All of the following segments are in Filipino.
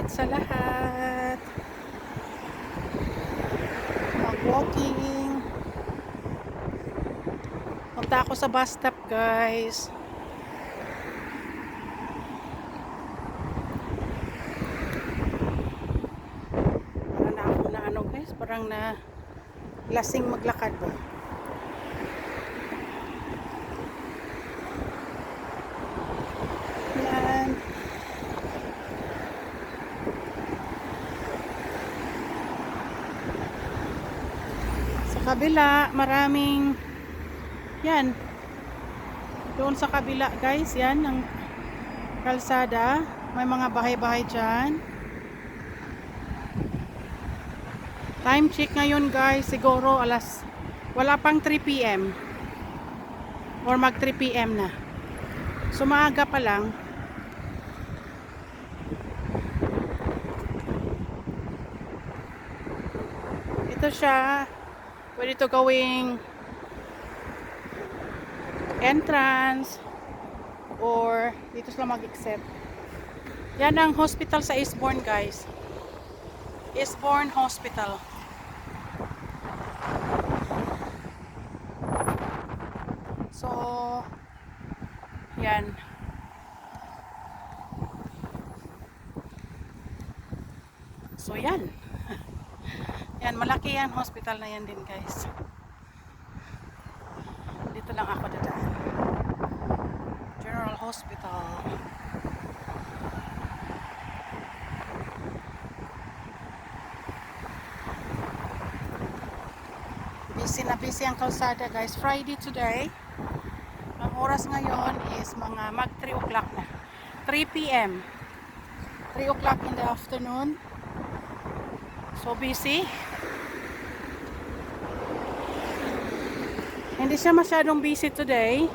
ulit sa lahat. Mag-walking. Punta ako sa bus stop, guys. Para na ako na ano, guys. Parang na lasing maglakad ba. Yan. Sa kabila, maraming yan. Doon sa kabila, guys, yan ang kalsada. May mga bahay-bahay dyan. Time check ngayon, guys. Siguro alas wala pang 3 p.m. or mag 3 p.m. na. So maaga pa lang. Ito siya. Pwede ito gawing entrance or dito sila mag-accept. Yan ang hospital sa Eastbourne guys. Eastbourne Hospital. So, yan. So, yan. Yan, malaki yan hospital na yan din guys. Dito lang ako dadaan. General Hospital. Busy na busy ang kalsada guys. Friday today. Ang oras ngayon is mga mag 3 o'clock na. 3 p.m. 3 o'clock in the afternoon. So busy. Hindi siya masyadong busy today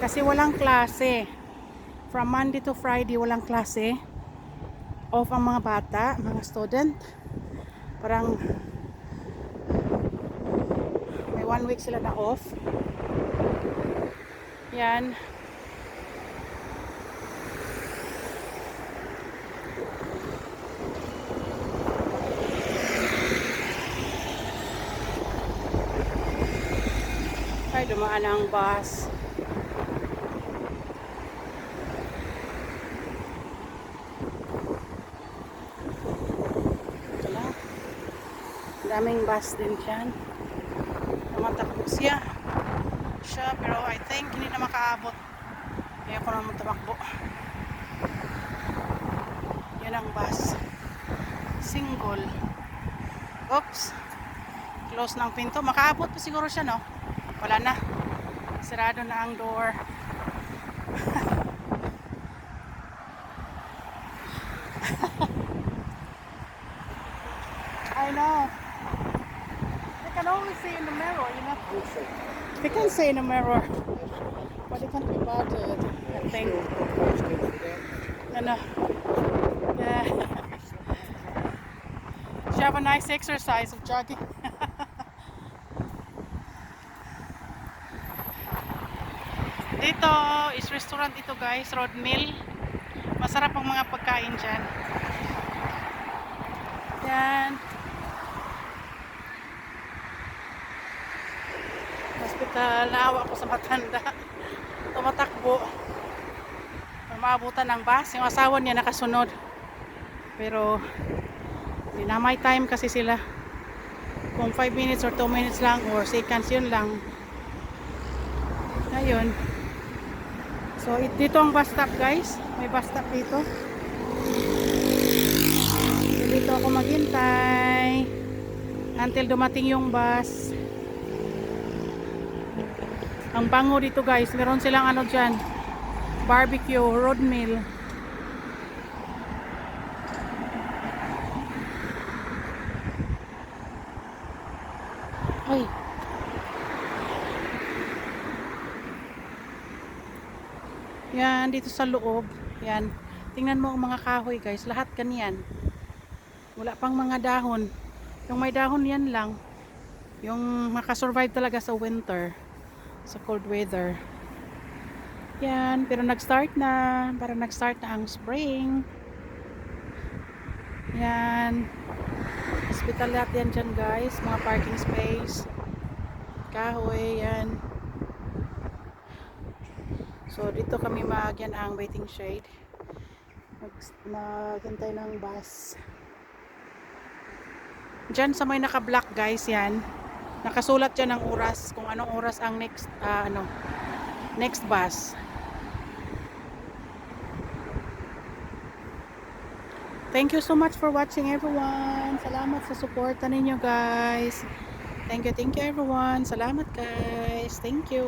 kasi walang klase. From Monday to Friday walang klase. Off ang mga bata, mga student. Parang may one week sila na off. Yan. Dumaan ang bus. Ang daming bus din dyan. Tumatakbo siya. Siya, pero I think hindi na makaabot. Kaya ko naman tumakbo. Yan ang bus. Single. Oops. Close ng pinto. Makaabot pa siguro siya, no? Wala na. Sarado na ang door. I know. They can only see in the mirror, you know. They can see in the mirror. But it can't be bothered, I think. Ano? Yeah. She have a nice exercise of jogging. Dito is restaurant ito guys, Road Mill. Masarap ang mga pagkain dyan. Yan. Hospital, naawa ko sa matanda. Tumatakbo. Maabutan ng bus. Yung asawa niya nakasunod. Pero, hindi na may time kasi sila. Kung 5 minutes or 2 minutes lang or seconds yun lang. Ayun. So, it- dito ang bus stop guys. May bus stop dito. So, dito ako maghintay. Until dumating yung bus. Ang bango dito guys. Meron silang ano dyan. Barbecue, road meal. Ay. Yan, dito sa loob. Yan. Tingnan mo ang mga kahoy guys. Lahat ganyan. Wala pang mga dahon. Yung may dahon yan lang. Yung makasurvive talaga sa winter. Sa cold weather. Yan. Pero nag-start na. Para nag-start na ang spring. Yan. Hospital lahat yan dyan guys. Mga parking space. Kahoy, yan. So, dito kami maagyan ang waiting shade. Mag ng bus. Diyan sa may naka-block guys, yan. Nakasulat dyan ang oras, kung anong oras ang next, ah, ano, next bus. Thank you so much for watching everyone. Salamat sa suporta ninyo guys. Thank you, thank you everyone. Salamat guys. Thank you.